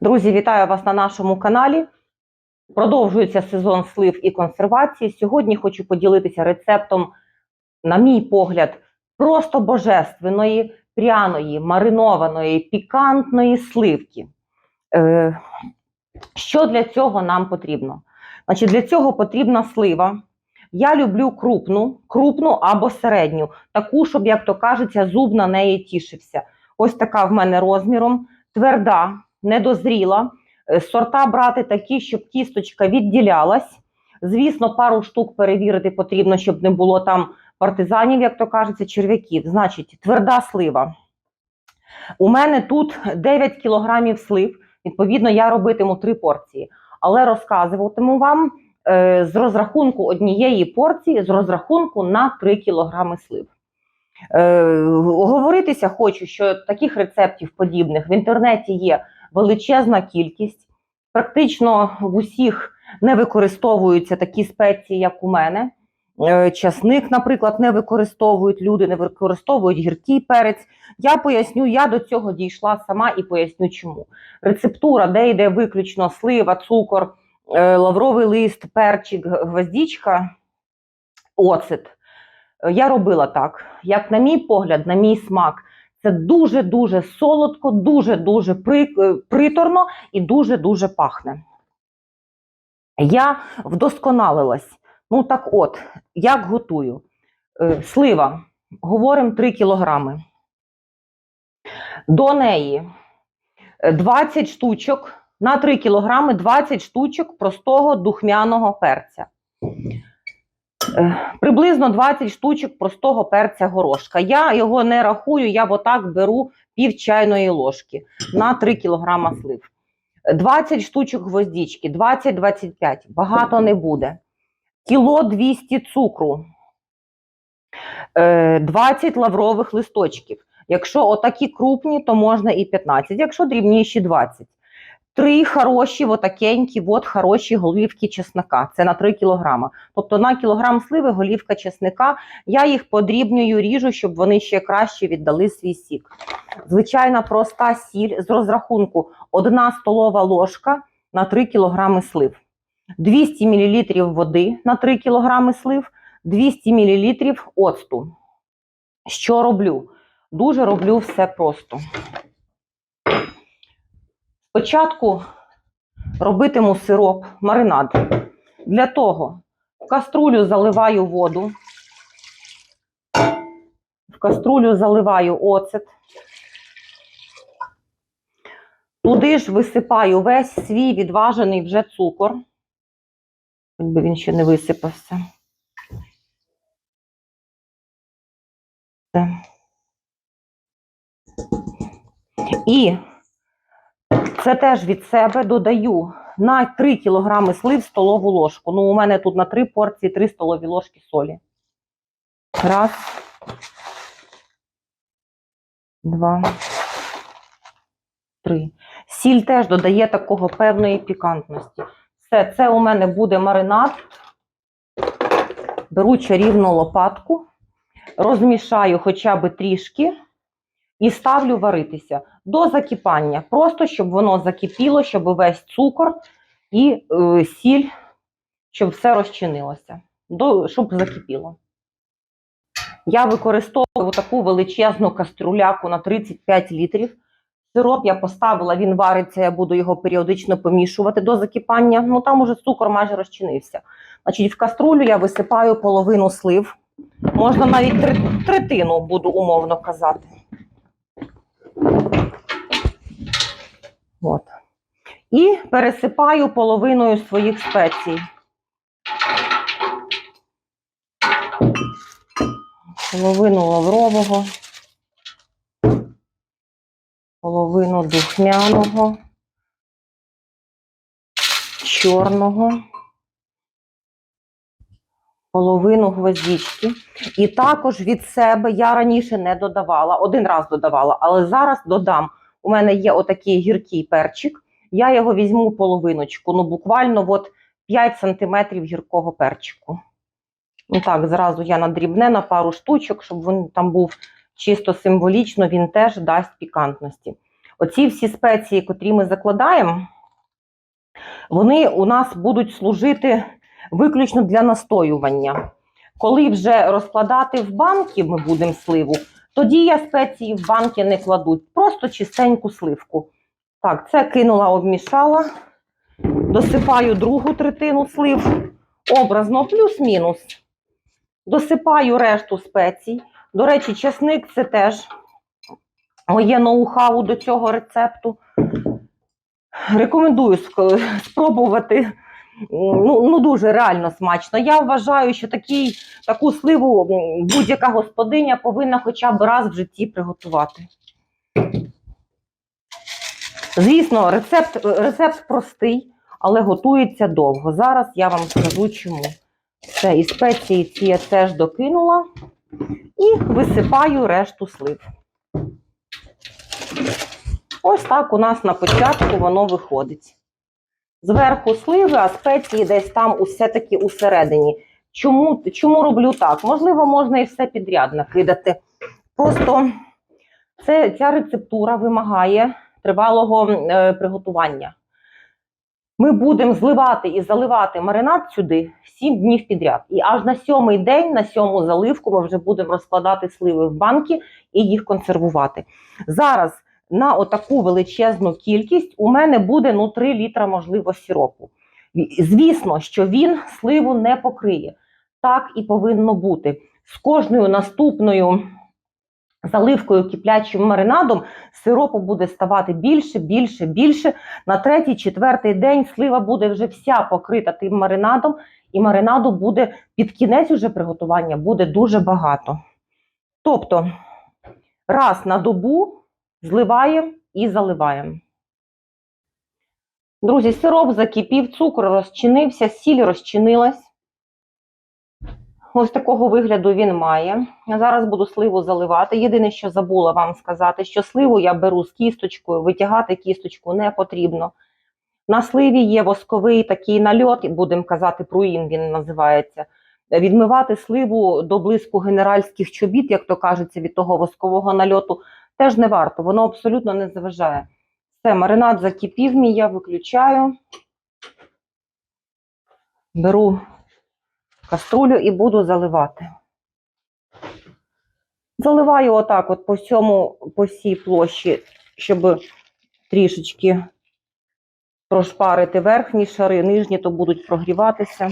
Друзі, вітаю вас на нашому каналі. Продовжується сезон слив і консервації. Сьогодні хочу поділитися рецептом, на мій погляд, просто божественної, пряної, маринованої, пікантної сливки. Е, що для цього нам потрібно? Значить, для цього потрібна слива. Я люблю крупну, крупну або середню, таку, щоб, як то кажеться, зуб на неї тішився. Ось така в мене розміром, тверда, недозріла. Е, Сорта брати такі, щоб кісточка відділялась. Звісно, пару штук перевірити потрібно, щоб не було там партизанів, як то кажеться, черв'яків. Значить, тверда слива. У мене тут 9 кілограмів слив. Відповідно, я робитиму 3 порції. Але розказуватиму вам е, з розрахунку однієї порції, з розрахунку на 3 кілограми слив. Е, говоритися хочу, що таких рецептів подібних в інтернеті є величезна кількість. Практично в усіх не використовуються такі спеції, як у мене. Е, Часник, наприклад, не використовують люди, не використовують гіркий перець. Я поясню, я до цього дійшла сама і поясню чому. Рецептура, де йде виключно слива, цукор, е, лавровий лист, перчик, гвоздічка, оцет. Е, Я робила так. Як на мій погляд, на мій смак, це дуже-дуже солодко, дуже-дуже е, приторно і дуже-дуже пахне. Я вдосконалилась. Ну так от, як готую? Е, Слива, говоримо 3 кілограми. До неї е, 20 штучок на 3 кілограми 20 штучок простого духмяного перця. Е, Приблизно 20 штучок простого перця горошка. Я його не рахую, я отак беру пів чайної ложки на 3 кілограма слив. 20 штучок гвоздічки, 20-25, багато не буде. Кіло 200 цукру, е, 20 лаврових листочків. Якщо отакі крупні, то можна і 15, якщо дрібніші 20. Три хороші, отакенькі, от хороші голівки чеснока. Це на 3 кілограма. Тобто на кілограм сливи голівка чесника. Я їх подрібнюю, ріжу, щоб вони ще краще віддали свій сік. Звичайна проста сіль з розрахунку 1 столова ложка на 3 кілограми слив. 200 мл води на 3 кг слив, 200 мл оцту. Що роблю? Дуже роблю все просто. Спочатку робитиму сироп, маринад. Для того в каструлю заливаю воду, в каструлю заливаю оцет. Туди ж висипаю весь свій відважений вже цукор. Хоч би він ще не висипався. І це теж від себе додаю на 3 кг слив столову ложку. Ну, у мене тут на 3 порції 3 столові ложки солі. Раз. Два. Три. Сіль теж додає такого певної пікантності. Все, це у мене буде маринад. Беру чарівну лопатку, розмішаю хоча б трішки і ставлю варитися до закипання. Просто щоб воно закипіло, щоб весь цукор і е, сіль, щоб все розчинилося, до, щоб закипіло. Я використовую таку величезну каструляку на 35 літрів. Сироп я поставила, він вариться, я буду його періодично помішувати до закипання. Ну там уже цукор майже розчинився. Значить, в каструлю я висипаю половину слив. Можна навіть третину, буду умовно казати. От. І пересипаю половиною своїх спецій. Половину лаврового половину духмяного, чорного, половину гвоздички. І також від себе я раніше не додавала, один раз додавала, але зараз додам. У мене є отакий гіркий перчик. Я його візьму половиночку, ну буквально от 5 см гіркого перчику. Ну так, зразу я надрібне на пару штучок, щоб він там був чисто символічно, він теж дасть пікантності. Оці всі спеції, котрі ми закладаємо, вони у нас будуть служити виключно для настоювання. Коли вже розкладати в банки ми будемо сливу, тоді я спеції в банки не кладуть, просто чистеньку сливку. Так, це кинула, обмішала, досипаю другу третину слив, образно плюс-мінус. Досипаю решту спецій. До речі, чесник це теж моє ноу-хау до цього рецепту. Рекомендую спробувати. Ну, ну дуже реально смачно. Я вважаю, що такий, таку сливу будь-яка господиня повинна хоча б раз в житті приготувати. Звісно, рецепт, рецепт простий, але готується довго. Зараз я вам скажу чому. Все, і спеції ці я теж докинула і висипаю решту слив. Ось так у нас на початку воно виходить. Зверху сливи, а спеції десь там усе таки усередині. Чому, чому роблю так? Можливо, можна і все підряд накидати. Просто це, ця рецептура вимагає тривалого е, приготування. Ми будемо зливати і заливати маринад сюди 7 днів підряд. І аж на сьомий день, на сьому заливку, ми вже будемо розкладати сливи в банки і їх консервувати. Зараз на отаку величезну кількість у мене буде ну 3 літра, можливо, сиропу. Ві- Звісно, що він сливу не покриє. Так і повинно бути. З кожною наступною заливкою киплячим маринадом сиропу буде ставати більше, більше, більше. На третій, четвертий день слива буде вже вся покрита тим маринадом, і маринаду буде під кінець уже приготування буде дуже багато. Тобто, раз на добу зливаємо і заливаємо. Друзі, сироп закипів, цукор розчинився, сіль розчинилась. Ось такого вигляду він має. Я зараз буду сливу заливати. Єдине, що забула вам сказати, що сливу я беру з кісточкою, витягати кісточку не потрібно. На сливі є восковий такий нальот, будемо казати, пруїн він називається. Відмивати сливу до блиску генеральських чобіт, як то кажеться, від того воскового нальоту, теж не варто, воно абсолютно не заважає. Все, маринад закипів мій, я виключаю. Беру каструлю і буду заливати. Заливаю отак, от по всьому, по всій площі, щоб трішечки прошпарити верхні шари, нижні то будуть прогріватися.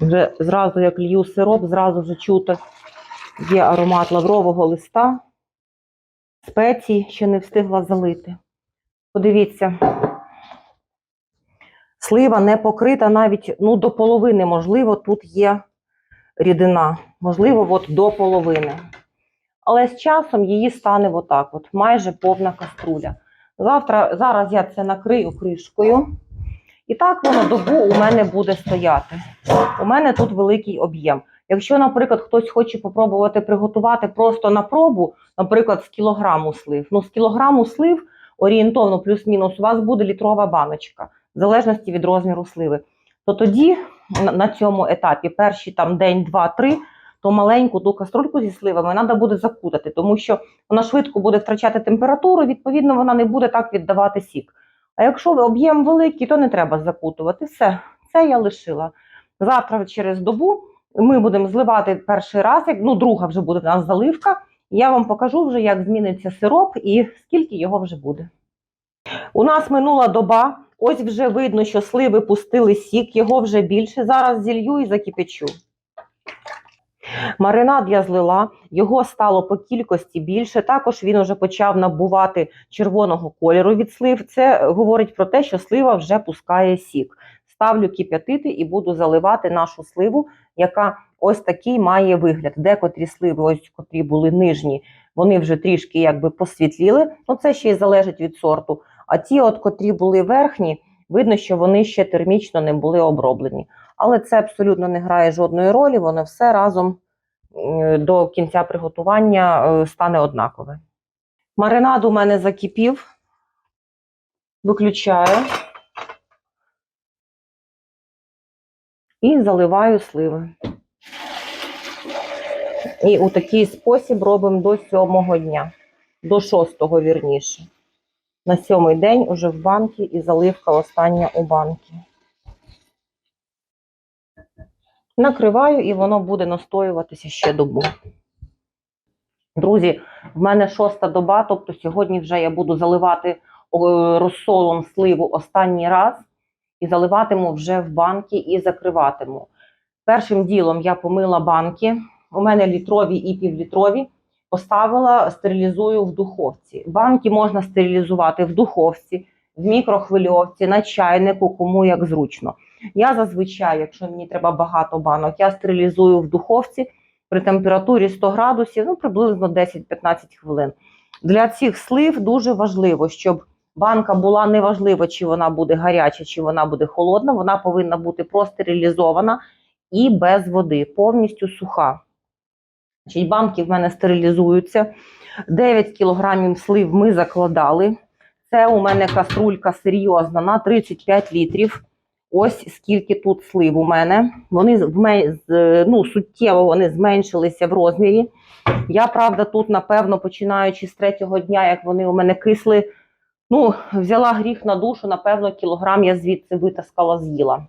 Вже зразу, як лью сироп, зразу вже чути, є аромат лаврового листа, спецій, ще не встигла залити. Подивіться, слива не покрита навіть ну, до половини, можливо, тут є рідина, можливо, от до половини. Але з часом її стане отак, от, майже повна каструля. Завтра, зараз я це накрию кришкою. І так воно добу у мене буде стояти. У мене тут великий об'єм. Якщо, наприклад, хтось хоче попробувати приготувати просто на пробу, наприклад, з кілограму слив. Ну, з кілограму слив орієнтовно плюс-мінус у вас буде літрова баночка, в залежності від розміру сливи. То тоді на- цьому етапі, перші там день, два, три, то маленьку ту каструльку зі сливами треба буде закутати, тому що вона швидко буде втрачати температуру, відповідно, вона не буде так віддавати сік. А якщо об'єм великий, то не треба закутувати. Все, це я лишила. Завтра через добу ми будемо зливати перший раз, ну, друга вже буде в нас заливка. Я вам покажу вже, як зміниться сироп і скільки його вже буде. У нас минула доба. Ось вже видно, що сливи пустили сік, його вже більше. Зараз зілью і закипячу. Маринад я злила, його стало по кількості більше. Також він вже почав набувати червоного кольору від слив. Це говорить про те, що слива вже пускає сік. Ставлю кип'ятити і буду заливати нашу сливу, яка ось такий має вигляд. Декотрі сливи, ось котрі були нижні, вони вже трішки якби посвітліли. Ну це ще й залежить від сорту. А ті, от котрі були верхні, видно, що вони ще термічно не були оброблені. Але це абсолютно не грає жодної ролі, воно все разом до кінця приготування е, стане однакове. Маринад у мене закипів. Виключаю. І заливаю сливи. І у такий спосіб робимо до сьомого дня, до шостого вірніше. На сьомий день уже в банки і заливка остання у банки. Накриваю і воно буде настоюватися ще добу. Друзі, в мене шоста доба, тобто сьогодні вже я буду заливати розсолом сливу останній раз і заливатиму вже в банки і закриватиму. Першим ділом я помила банки. У мене літрові і півлітрові. Поставила, стерилізую в духовці. Банки можна стерилізувати в духовці, в мікрохвильовці, на чайнику, кому як зручно. Я зазвичай, якщо мені треба багато банок, я стерилізую в духовці при температурі 100 градусів, ну приблизно 10-15 хвилин. Для цих слив дуже важливо, щоб банка була неважливо, чи вона буде гаряча, чи вона буде холодна. Вона повинна бути простерилізована і без води, повністю суха. Значить, банки в мене стерилізуються. 9 кілограмів слив ми закладали. Це у мене каструлька серйозна на 35 літрів. Ось скільки тут слив у мене. Вони ну, суттєво вони зменшилися в розмірі. Я, правда, тут, напевно, починаючи з третього дня, як вони у мене кисли, ну, взяла гріх на душу, напевно, кілограм я звідси витаскала, з'їла.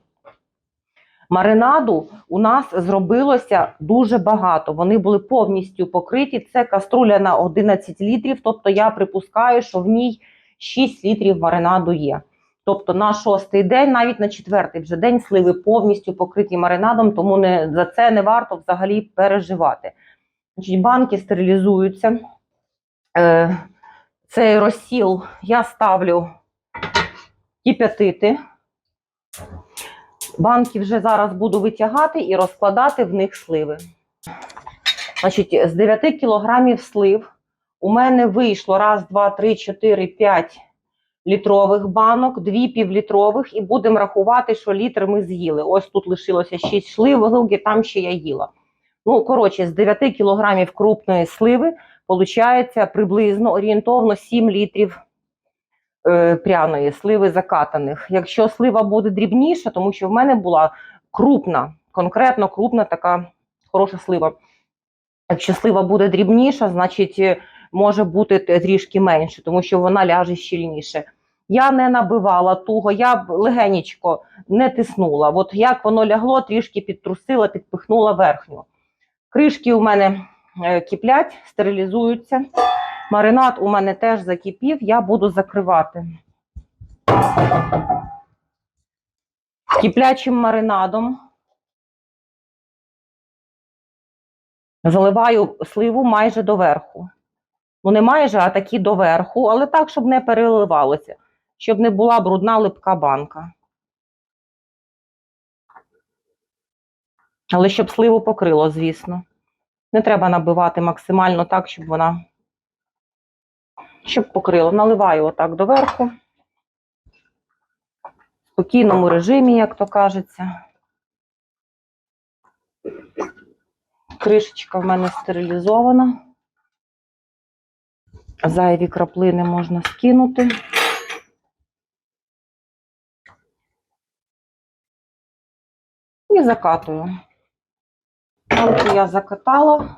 Маринаду у нас зробилося дуже багато. Вони були повністю покриті. Це каструля на 11 літрів. Тобто я припускаю, що в ній 6 літрів маринаду є. Тобто на шостий день, навіть на четвертий вже день сливи повністю покриті маринадом, тому не, за це не варто взагалі переживати. Значить, банки стерилізуються. Е, цей розсіл я ставлю кип'ятити. Банки вже зараз буду витягати і розкладати в них сливи. Значить, з 9 кілограмів слив у мене вийшло раз, два, три, чотири, п'ять літрових банок, дві півлітрових, і будемо рахувати, що літр ми з'їли. Ось тут лишилося 6 слив, там ще я їла. Ну, коротше, з 9 кілограмів крупної сливи виходить приблизно орієнтовно 7 літрів е, пряної сливи закатаних. Якщо слива буде дрібніша, тому що в мене була крупна, конкретно крупна така хороша слива. Якщо слива буде дрібніша, значить е, може бути трішки менше, тому що вона ляже щільніше. Я не набивала туго, я легенечко не тиснула. От як воно лягло, трішки підтрусила, підпихнула верхню. Кришки у мене е, киплять, стерилізуються. Маринад у мене теж закипів, я буду закривати. Киплячим маринадом заливаю сливу майже до верху. Ну, не майже, а такі до верху, але так, щоб не переливалося, щоб не була брудна липка банка. Але щоб сливу покрило, звісно. Не треба набивати максимально так, щоб вона щоб покрило. Наливаю отак доверху. В спокійному режимі, як то кажеться. Кришечка в мене стерилізована. Зайві краплини можна скинути. І закатую. Банку я закатала,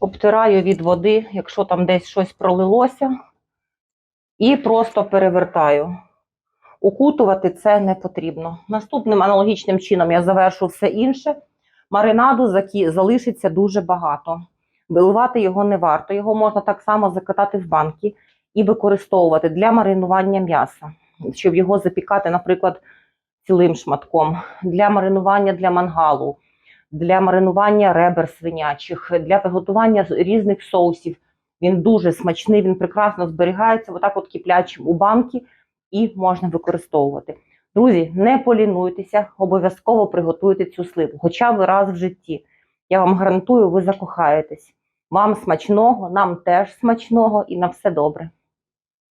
обтираю від води, якщо там десь щось пролилося, і просто перевертаю. Укутувати це не потрібно. Наступним аналогічним чином я завершу все інше. Маринаду залишиться дуже багато. Виливати його не варто. Його можна так само закатати в банки і використовувати для маринування м'яса, щоб його запікати, наприклад, цілим шматком, для маринування для мангалу, для маринування ребер свинячих, для приготування різних соусів. Він дуже смачний, він прекрасно зберігається, отак от киплячим у банки, і можна використовувати. Друзі, не полінуйтеся, обов'язково приготуйте цю сливу, хоча б раз в житті. Я вам гарантую, ви закохаєтесь. Вам смачного, нам теж смачного і на все добре.